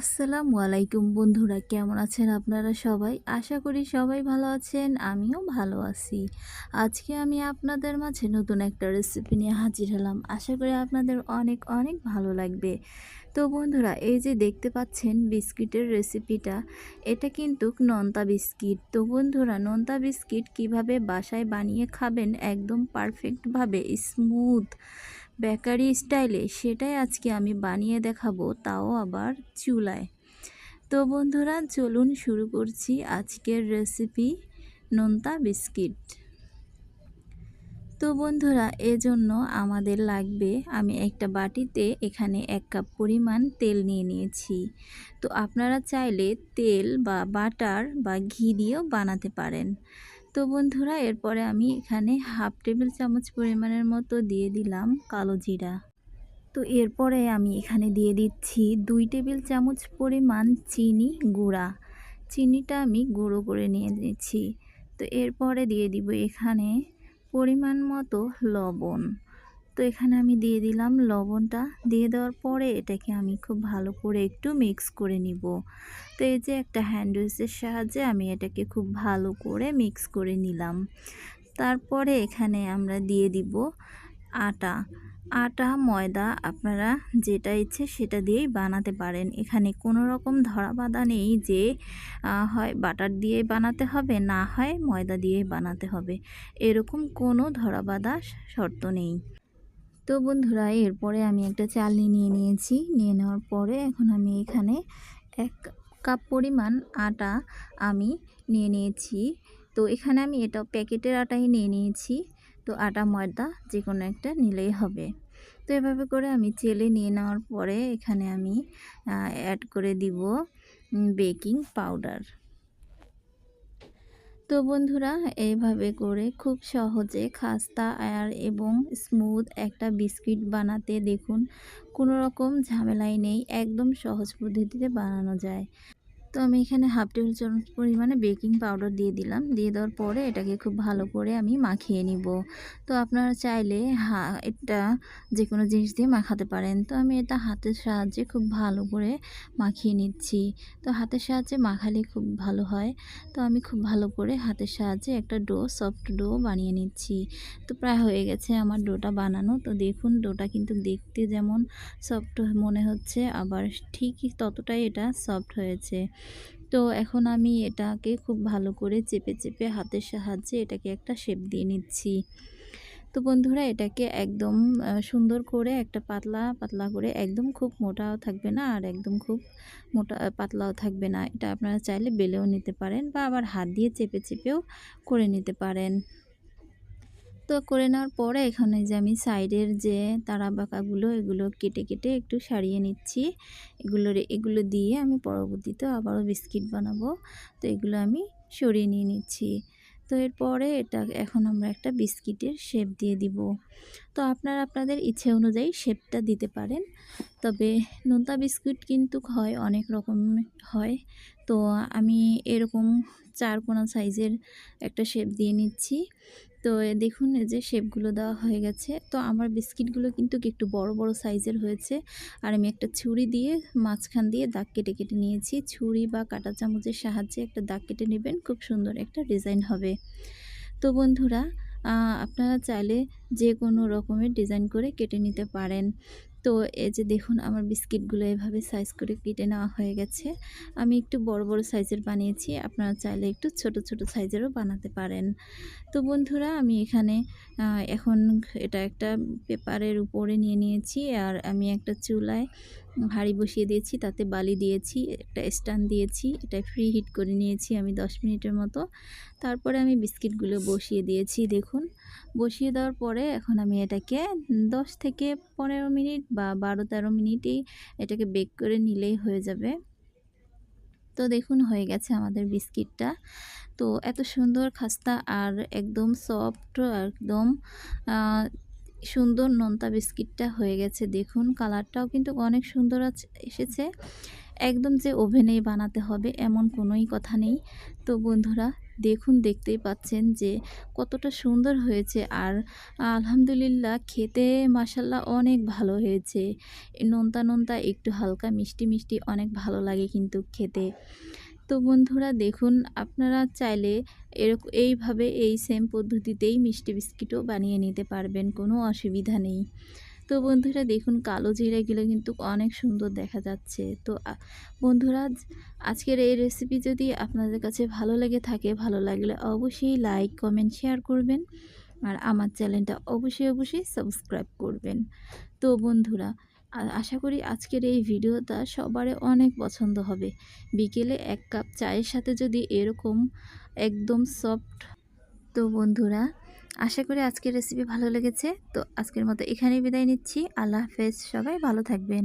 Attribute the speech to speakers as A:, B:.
A: আসসালামু আলাইকুম বন্ধুরা, কেমন আছেন আপনারা সবাই? আশা করি সবাই ভালো আছেন, আমিও ভালো আছি। আজকে আমি আপনাদের মাঝে নতুন একটা রেসিপি নিয়ে হাজির হলাম। আশা করি আপনাদের অনেক অনেক ভালো লাগবে। তো বন্ধুরা, এই যে দেখতে পাচ্ছেন বিস্কিটের রেসিপিটা এটা কিন্তু নোনতা বিস্কিট। তো বন্ধুরা, নোনতা বিস্কিট কীভাবে বাসায় বানিয়ে খাবেন একদম পারফেক্টভাবে স্মুথ বেকারি স্টাইলে সেটাই আজকে আমি বানিয়ে দেখাবো, তাও আবার চুলায়। তো বন্ধুরা, চলুন শুরু করছি আজকের রেসিপি নোনতা বিস্কিট। তো বন্ধুরা, এজন্য আমাদের লাগবে, আমি একটা বাটিতে এখানে এক কাপ পরিমাণ তেল নিয়ে নিয়েছি। তো আপনারা চাইলে তেল বা বাটার বা ঘি দিয়েও বানাতে পারেন। তো বন্ধুরা, এরপরে আমি এখানে হাফ টেবিল চামচ পরিমাণের মতো দিয়ে দিলাম কালো জিরা। তো এরপরে আমি এখানে দিয়ে দিচ্ছি দুই টেবিল চামচ পরিমাণ চিনি গুঁড়া। চিনিটা আমি গুঁড়ো করে নিয়ে নিচ্ছি। তো এরপরে দিয়ে দিব এখানে পরিমাণ মতো লবণ। তো এখানে আমি দিয়ে দিলাম লবণটা। দিয়ে দেওয়ার পরে এটাকে আমি খুব ভালো করে একটু মিক্স করে নিব। তো এই যে একটা হ্যান্ড হ্যান্ডউইচের সাহায্যে আমি এটাকে খুব ভালো করে মিক্স করে নিলাম। তারপরে এখানে আমরা দিয়ে দিব আটা। আটা, ময়দা আপনারা যেটা ইচ্ছে সেটা দিয়েই বানাতে পারেন। এখানে কোনো রকম ধরা বাঁধা নেই যে হয় বাটার দিয়ে বানাতে হবে, না হয় ময়দা দিয়ে বানাতে হবে। এরকম কোনো ধরা বাঁধা শর্ত নেই। তো বন্ধুরা, এরপরে আমি একটা চালনি নিয়ে নিয়েছি। নিয়ে নেওয়ার পরে এখন আমি এখানে এক কাপ পরিমাণ আটা আমি নিয়ে নিয়েছি। তো এখানে আমি এটা প্যাকেটের আটাই নিয়ে নিয়েছি। তো আটা, ময়দা যে কোনো একটা নিলেই হবে। তো এভাবে করে আমি চেলে নিয়ে নেওয়ার পরে এখানে আমি অ্যাড করে দিব বেকিং পাউডার তো বন্ধুরা এইভাবে করে খুব সহজে খাস্তা আর এবং স্মুথ একটা বিস্কিট বানাতে দেখুন, কোনো রকম ঝামেলাই নেই, একদম সহজ পদ্ধতিতে বানানো যায়। তো আমি এখানে হাফ টেবিল চামচ পরিমাণে বেকিং পাউডার দিয়ে দিলাম। দিয়ে দেওয়ার পরে এটাকে খুব ভালো করে আমি মাখিয়ে নিব। তো আপনারা চাইলে হা, এটা যে কোনো জিনিস দিয়ে মাখাতে পারেন। তো আমি এটা হাতের সাহায্যে খুব ভালো করে মাখিয়ে নিচ্ছি। তো হাতের সাহায্যে মাখালে খুব ভালো হয়। তো আমি খুব ভালো করে হাতের সাহায্যে একটা ডো, সফট ডো বানিয়ে নিচ্ছি। তো প্রায় হয়ে গেছে আমার ডোটা বানানো। তো দেখুন, ডোটা কিন্তু দেখতে যেমন সফট মনে হচ্ছে, আবার ঠিকই ততটাই এটা সফট হয়েছে। তো এখন আমি এটাকে খুব ভালো করে চেপে চেপে হাতের সাহায্যে এটাকে একটা শেপ দিয়ে নিচ্ছি। তো বন্ধুরা এটাকে একদম সুন্দর করে একটা পাতলা পাতলা করে একদম খুব মোটাও থাকবে না আর একদম খুব মোটা পাতলাও থাকবে না। এটা আপনারা চাইলে বেলেও নিতে পারেন বা আবার হাত দিয়ে চেপে, চেপেও করে নিতে পারেন। তো করে নেওয়ার পরে এখানে যে আমি সাইডের যে তারা বাঁকাগুলো এগুলো কেটে কেটে একটু সারিয়ে নিচ্ছি। এগুলো এগুলো দিয়ে আমি পরবর্তীতে আবারও বিস্কিট বানাবো। তো এগুলো আমি সরিয়ে নিয়ে নিচ্ছি। তো এরপরে এটা এখন আমরা একটা বিস্কিটের শেপ দিয়ে দিব। তো আপনারা আপনাদের ইচ্ছে অনুযায়ী শেপটা দিতে পারেন। তবে নোনতা বিস্কুট কিন্তু হয়, অনেক রকম হয়। তো আমি এরকম চার কোনা সাইজের একটা শেপ দিয়ে নিচ্ছি। তো দেখুন, এই যে শেপগুলো দেওয়া হয়ে গেছে। তো আমার বিস্কিটগুলো কিন্তু একটু বড় বড় সাইজের হয়েছে। আর আমি একটা ছুরি দিয়ে মাঝখান দিয়ে দাগ কেটে কেটে নিয়েছি। ছুরি বা কাটা চামচের সাহায্যে একটা দাগ কেটে নেবেন। খুব সুন্দর একটা ডিজাইন হবে। তো বন্ধুরা আপনারা চাইলে যে কোনো রকমের ডিজাইন করে কেটে নিতে পারেন। তো এই যে দেখুন, আমার বিস্কিটগুলো এভাবে সাইজ করে কেটে নেওয়া হয়ে গেছে। আমি একটু বড় বড় সাইজের বানিয়েছি, আপনারা চাইলে একটু ছোট ছোট সাইজেরও বানাতে পারেন। তো বন্ধুরা, আমি এখানে এখন এটা একটা পেপারের উপরে নিয়ে নিয়েছি, আর আমি একটা চুলায় হাঁড়ি বসিয়ে দিয়েছি, তাতে বালি দিয়েছি, একটা স্ট্যান্ড দিয়েছি, এটা ফ্রি হিট করে নিয়েছি আমি 10 মিনিটের মতো। তারপরে আমি বিস্কিটগুলো বসিয়ে দিয়েছি, দেখুন। বসিয়ে দেওয়ার পরে এখন আমি এটাকে 10 থেকে পনেরো মিনিট বা বারো তেরো মিনিটেই এটাকে বেক করে নিলেই হয়ে যাবে। তো দেখুন হয়ে গেছে আমাদের বিস্কিটটা। তো এত সুন্দর খাস্তা আর একদম সফট একদম সুন্দর নোনতা বিস্কিটটা হয়ে গেছে। দেখুন কালারটাও কিন্তু অনেক সুন্দর এসেছে। একদম যে ওভেনেই বানাতে হবে এমন কোনোই কথা নেই। তো বন্ধুরা দেখুন, দেখতেই পাচ্ছেন যে কতটা সুন্দর হয়েছে। আর আলহামদুলিল্লাহ খেতে মাসাল্লাহ অনেক ভালো হয়েছে। নোনতা নোনতা একটু হালকা মিষ্টি মিষ্টি অনেক ভালো লাগে কিন্তু খেতে। তো বন্ধুরা দেখুন, আপনারা চাইলে এরকম এইভাবে এই সেম পদ্ধতিতেই মিষ্টি বিস্কিটও বানিয়ে নিতে পারবেন, কোনো অসুবিধা নেই। তো বন্ধুরা দেখুন, কালো জিরাগুলো কিন্তু অনেক সুন্দর দেখা যাচ্ছে। তো বন্ধুরা আজকের এই রেসিপি যদি আপনাদের কাছে ভালো লেগে থাকে, ভালো লাগলে অবশ্যই লাইক কমেন্ট শেয়ার করবেন। আর আমার চ্যানেলটা অবশ্যই অবশ্যই সাবস্ক্রাইব করবেন। তো বন্ধুরা আশা করি আজকের এই ভিডিওটা সবারই অনেক পছন্দ হবে। বিকেলে এক কাপ চায়ের সাথে যদি এরকম একদম সফট তো বন্ধুরা আশা করি আজকের রেসিপি ভালো লেগেছে। তো আজকের মতো এখানেই বিদায় নিচ্ছি। আল্লাহ হাফেজ। সবাই ভালো থাকবেন।